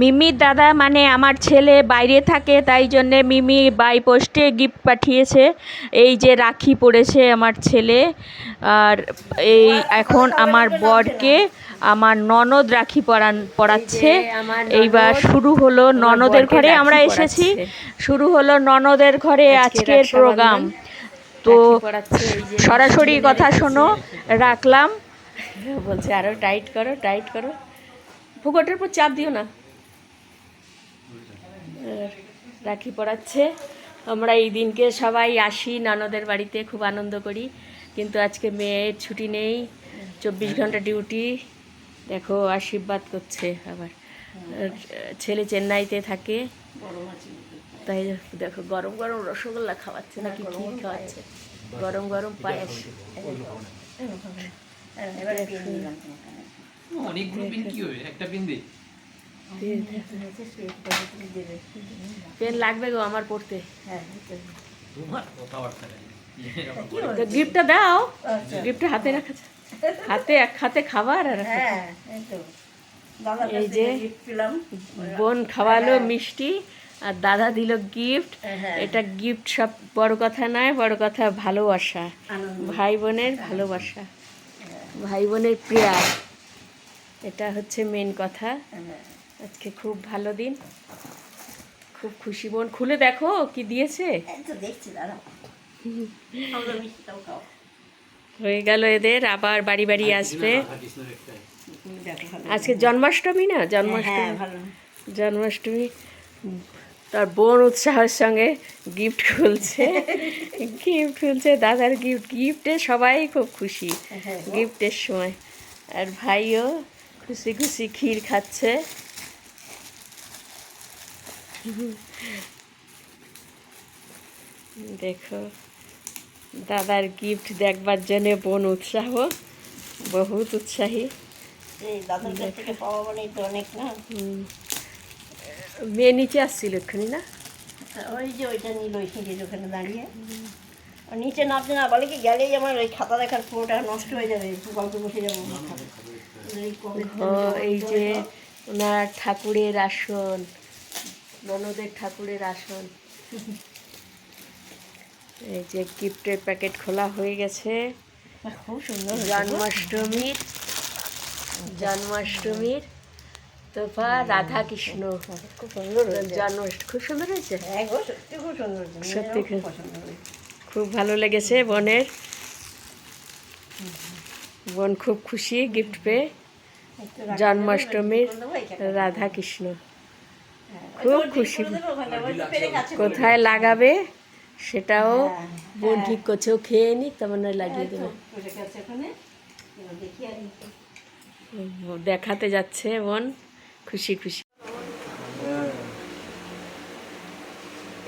মিমির দাদা মানে আমার ছেলে বাইরে থাকে তাই জন্যে মিমি বাই পোস্টে গিফট পাঠিয়েছে। এই যে রাখি পড়েছে আমার ছেলে। আর এই এখন আমার বরকে আমার ননদ রাখি পরান পড়াচ্ছে এইবার শুরু হলো ননদের ঘরে আমরা এসেছি। শুরু হলো ননদের ঘরে আজকের প্রোগ্রাম। তো সরাসরি কথা শোনো রাখলাম। বলছে আরও টাইট করো টাইট করো। ভূগোটের উপর চাপ দিও না। রাখি পড়াচ্ছে। আমরা এই দিনকে সবাই আসি ননদের বাড়িতে খুব আনন্দ করি। কিন্তু আজকে মেয়ের ছুটি নেই চব্বিশ ঘণ্টা ডিউটি। দেখো আশীর্বাদ করছে আবার। ছেলে চেন্নাইতে থাকে। তাই দেখো গরম গরম রসগোল্লা খাওয়াচ্ছে নাকি কি খাওয়াচ্ছে? গরম গরম পায়েস। অনেকগুলো পিন কি হবে? একটা পিন পেন লাগবে গো আমার পড়তে। গিফটটা দাও। গিফটটা হাতে রাখা হাতে এক হাতে খাবার আর এই যে বোন খাওয়ালো মিষ্টি আর দাদা দিল গিফট এটা গিফট সব বড় কথা নয় বড় কথা ভালোবাসা। ভাই বোনের ভালোবাসা। ভাই বোনের প্রেয়ার এটা হচ্ছে মেন কথা। আজকে খুব ভালো দিন। খুব খুশি বোন খুলে দেখো কি দিয়েছে। হয়ে গেল এদের আবার বাড়ি বাড়ি আসবে। আজকে জন্মাষ্টমী না? জন্মাষ্টমী। জন্মাষ্টমী। তার বোন উৎসাহের সঙ্গে গিফট খুলছে। গিফট খুলছে দাদার গিফট গিফটে সবাই খুব খুশি। গিফটের সময়। আর ভাইও খুশি খুশি ক্ষীর খাচ্ছে। দেখো দাদার গিফট দেখবার জন্য বোন উৎসাহ বহুত উৎসাহী। মেয়ে নিচে আসছিল এক্ষুনি না? ওই যে ওইটা নিল ওই সিঁড়ির ওখানে দাঁড়িয়ে। নিচে নামতে না বলে কি গেলেই আমার ওই খাতা দেখার পুরোটা নষ্ট হয়ে যাবে গল্প বসে যাব। এই যে ওনার ঠাকুরের আসন। ননদের ঠাকুরের আসন। এই যে গিফটের প্যাকেট খোলা হয়ে গেছে। খুব সুন্দর জন্মাষ্টমীর জন্মাষ্টমীর তোফা রাধা কৃষ্ণ খুব সুন্দর জন্মাষ্টমী খুব সুন্দর হয়েছে? হ্যাঁ সত্যি খুব সুন্দর সত্যি খুব ভালো লেগেছে বোনের। বোন খুব খুশি গিফট পেয়ে। জন্মাষ্টমীর রাধা কৃষ্ণ হ্যাঁ, খুব খুশি। কোথায় লাগাবে সেটাও হ্যাঁ, বোন ঠিক করছে ও খেয়ে নি তেমন নয় লাগিয়ে দেবে। দেখাতে যাচ্ছে বোন খুশি খুশি।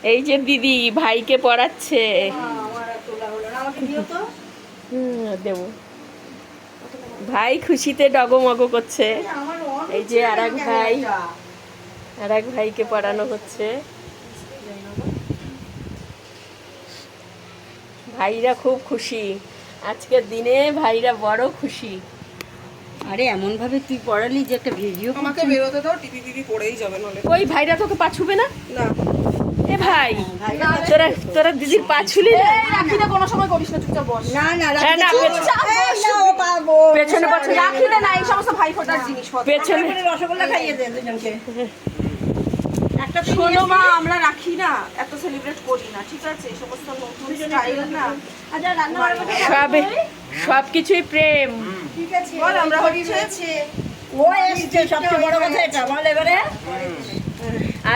এই যে দিদি ভাইকে পড়াচ্ছে। আমার আর তোলা হলো না আমাকে দিও তো। হুম, দেবো। ভাই খুশিতে ডগমগ করছে। এই যে আর এক ভাই। আর এক ভাইকে পড়ানো হচ্ছে। ভাইরা খুব খুশি। আজকের দিনে ভাইরা বড় খুশি। আরে এমন ভাবে তুই পড়ালি যে একটা ভিডিও আমাকে বেরোতে দাও টিপি টিপি পড়েই যাবে নলে। ওই ভাইরা তোকে পা ছুবে না? না। এ ভাই তোরা তোরা দিদির পা ছুলি না? রাখি না কোনো সময় করিস না চুপচাপ বস। না না হ্যাঁ, না, পেছনে- পারব পেছনে পেছনে রাখি না না এই সমস্ত ভাই ফোটার জিনিসপত্র। পেছনে রসগোল্লা খাইয়ে দে দুজনকে। শোনো মা আমরা রাখি না। এত সেলিব্রেট করি না ঠিক আছে? সমস্ত নতুন স্টাইল না। আচ্ছা রান্না বান্না করতে সব সব কিছুই প্রেম। ঠিক আছে বল আমরা হচ্ছে ও এসছে সবচেয়ে বড় কথা এটা। বল এবারে।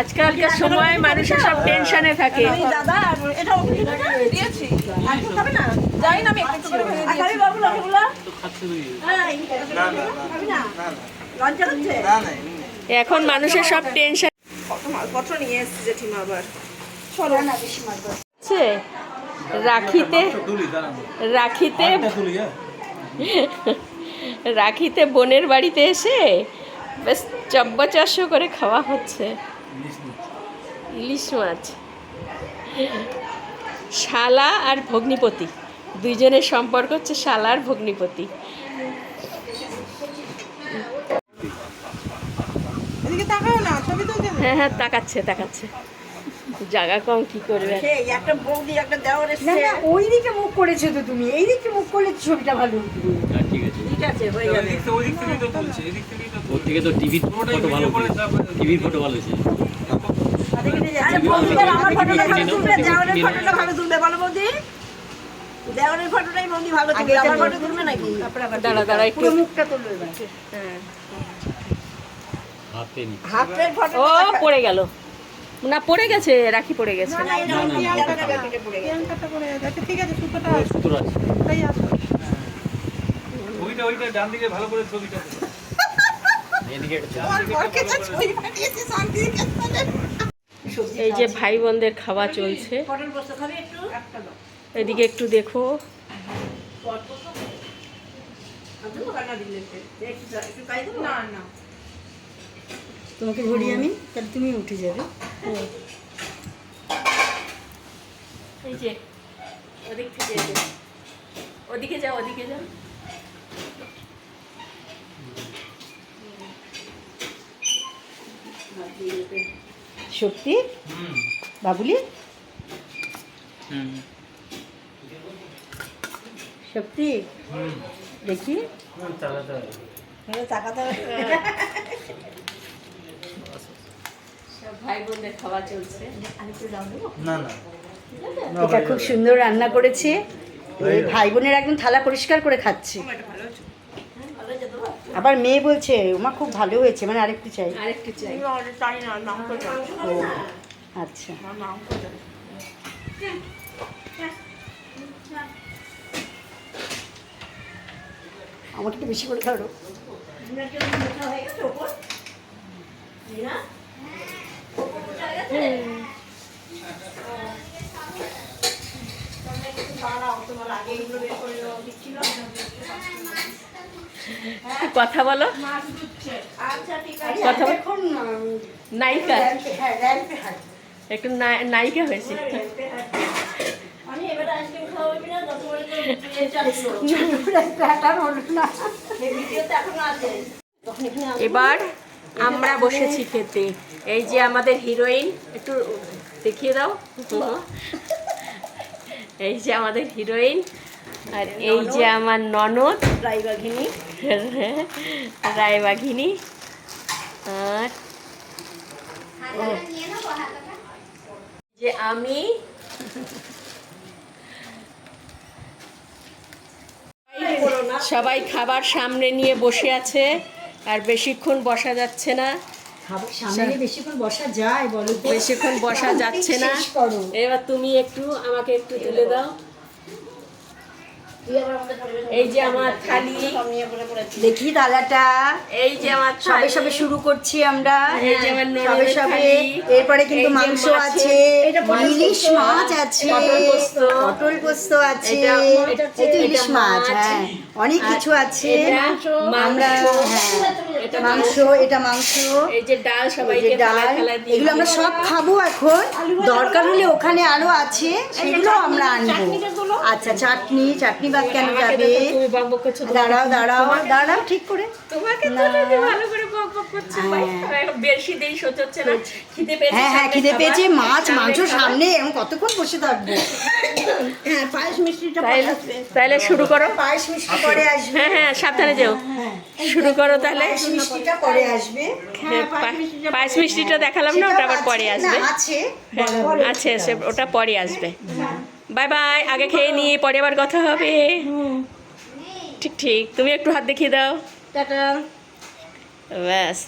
আজকালকার সময় মানুষের সব টেনশনে থাকে। দাদা এটা? দিয়েছি। না? জানি না আমি একটু করে বাবু না এখন মানুষের সব টেনশন মালপত্র নিয়ে এসেছি জেঠিমা আবার। না বেশি আছে রাখিতে রাখিতে হ্যাঁ। রাখিতে বোনের বাড়িতে এসে বেশ চব্বা চারশো করে খাওয়া হচ্ছে। ইলিশ মাছ। শালা আর ভগ্নিপতি। দুইজনের সম্পর্ক হচ্ছে শালা আর ভগ্নিপতি। এদিকে তাকাও না ছবি তুলতে হ্যাঁ হ্যাঁ তাকাচ্ছে তাকাচ্ছে। জায়গা কম কি করবে? সেই একটা বৌদি একটা দেওয়ার না এসছে। না ওই দিকে মুখ করেছ তো তুমি। এই দিকে মুখ করলে ছবিটা ভালো উঠবে হ্যাঁ, ঠিক আছে। ঠিক আছে হয়ে যাবে ওর থেকে তো টিভির ফটো ভালো টিভির ফটো ভালো হয়েছে। আরে বৌদিদের আমার ফটোটা ভালো তুলবে? দেওয়ারের ফটোটা ভালো তুলবে বলো বৌদি। দেওয়ারের ফটোটাই বৌদি ভালো তুলবে। আমার ফটো তুলবে নাকি? দাঁড়া দাঁড়া একটু মুখটা তুলো এবার। হাতে নি হাফের ফটো ও পড়ে গেল। না পড়ে গেছে রাখি পড়ে গেছে। এই যে ভাই বোনদের খাওয়া চলছে পটল বস্তা খাবি একটু এদিকে একটু দেখো একটু খাই না না। তোমাকে ধরি আমি তাহলে তুমি উঠে যাবে। এই যে ওদিক থেকে ওদিকে যাও ওদিকে যাও। সত্যি? বাবুলি? সত্যি? দেখি। তাকাতে ভাই বোনদের খাওয়া চলছে। না না। এটা খুব সুন্দর রান্না করেছে। ভাই বোনের একদম থালা পরিষ্কার করে খাচ্ছে। আবার মেয়ে বলছে ওমা খুব ভালো হয়েছে। মানে আরেকটু চাই। আরেকটু চাই। চাই নাম ও আচ্ছা। আমাকে একটু বেশি করে ধরো হয়ে গেছে কথা বলো। কথা নায়িকা। একটু নায়িকা হয়েছে। এবারে আমরা বসেছি খেতে। এই যে আমাদের হিরোইন, একটু দেখিয়ে দাও। এই যে আমাদের হিরোইন, আর এই যে আমার ননদ রাইবাঘিনী রায়বাঘিনী, আর যে আমি, সবাই খাবার সামনে নিয়ে বসে আছে। আর বেশিক্ষণ বসা যাচ্ছে না। সামনে বেশিক্ষণ বসা যায় বলো বেশিক্ষণ বসা যাচ্ছে না। এবার তুমি একটু আমাকে একটু তুলে দাও তুই আবার আমাদের পরিবেশ এই যে আমার থালি। দেখি থালাটা এই যে আমার সবে সবে শুরু করছি আমরা। এই যে আমার সবে সবে। এরপরে কিন্তু মাংস আছে। ইলিশ মাছ আছে। পটল পোস্ত। আছে। ইলিশ মাছ। হ্যাঁ। অনেক কিছু আছে। আমরা মাংস। হ্যাঁ। এটা মাংস এটা মাংস। এই যে ডাল সবাইকে ডাল। এগুলো আমরা সব খাব এখন। দরকার হলে ওখানে আরও আছে। সেগুলো আমরা আনব। আচ্ছা চাটনি চাটনি বাদ কেন যাবে? দাঁড়াও দাঁড়াও দাঁড়াও ঠিক করে। তোমাকে তো ভালো করে বকবক করছে। ভাই। এখন বেশি দেরি সহ্য হচ্ছে না। খিদে পেয়েছে হ্যাঁ হ্যাঁ খিদে পেয়েছে মাছ সামনে মাংস সামনে এবং কতক্ষণ বসে থাকব? হ্যাঁ পায়েস মিষ্টিটা তাইলে শুরু করো। পায়েস মিষ্টি পরে আসবে। হ্যাঁ হ্যাঁ সাবধানে যেও। শুরু করো তাহলে। মিষ্টিটা পরে আসবে। হ্যাঁ, পায়েস মিষ্টিটা দেখালাম না ওটা আবার পরে আসবে। আছে। হ্যাঁ, ওটা পরে আসবে। বাই বাই আগে খেয়ে নিয়ে পরে আবার কথা হবে। ঠিক ঠিক তুমি একটু হাত দেখিয়ে দাও। টাটা। ব্যাস।